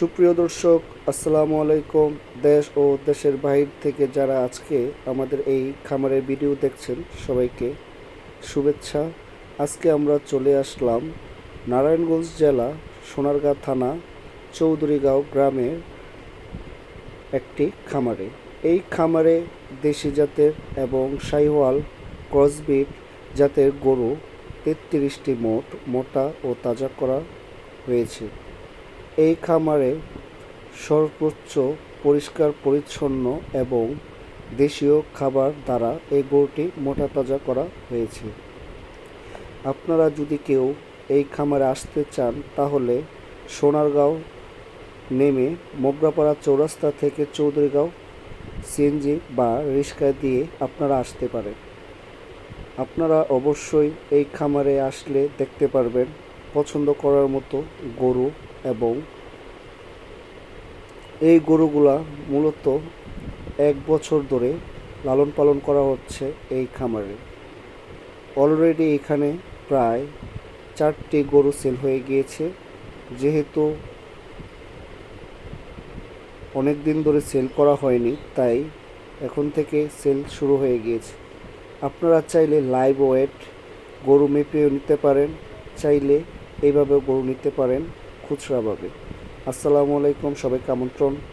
সুপ্রিয় দর্শক, আসসালামু আলাইকুম। দেশ ও দেশের বাহির থেকে যারা আজকে আমাদের এই খামারের ভিডিও দেখছেন, সবাইকে শুভেচ্ছা। আজকে আমরা চলে আসলাম নারায়ণগঞ্জ জেলা সোনারগাঁ থানা, চৌধুরীগাঁও গ্রামের একটি খামারে। এই খামারে দেশি জাতের এবং শাহিওয়াল ক্রসবিট জাতের গরু তেত্রিশটি মোট, মোটা ও তাজা করা হয়েছে। এই খামারে সর্বোচ্চ পরিষ্কার, পরিচ্ছন্ন এবং দেশীয় খাবার দ্বারা এই গরুটি মোটা তাজা করা হয়েছে। আপনারা যদি কেউ এই খামারে আসতে চান, তাহলে সোনারগাঁও নেমে মোগরাপাড়া চৌরাস্তা থেকে চৌধুরীগাঁও সিএনজি বা রিক্সা দিয়ে আপনারা আসতে পারেন। আপনারা অবশ্যই এই খামারে আসলে দেখতে পারবেন পছন্দ করার মতো গরু এবং এই গরুগুলা মূলত এক বছর ধরে লালন পালন করা হচ্ছে এই খামারে। অলরেডি এখানে প্রায় চারটি গরু সেল হয়ে গিয়েছে। যেহেতু অনেক দিন ধরে সেল করা হয়নি, তাই এখন থেকে সেল শুরু হয়ে গিয়েছে। আপনারা চাইলে লাইভ ওয়েট গরু মেপেও নিতে পারেন। চাইলে এইভাবে গরু নিতে পারেন খুচরাভাবে। আসসালামু আলাইকুম সবাইকে আমন্ত্রণ।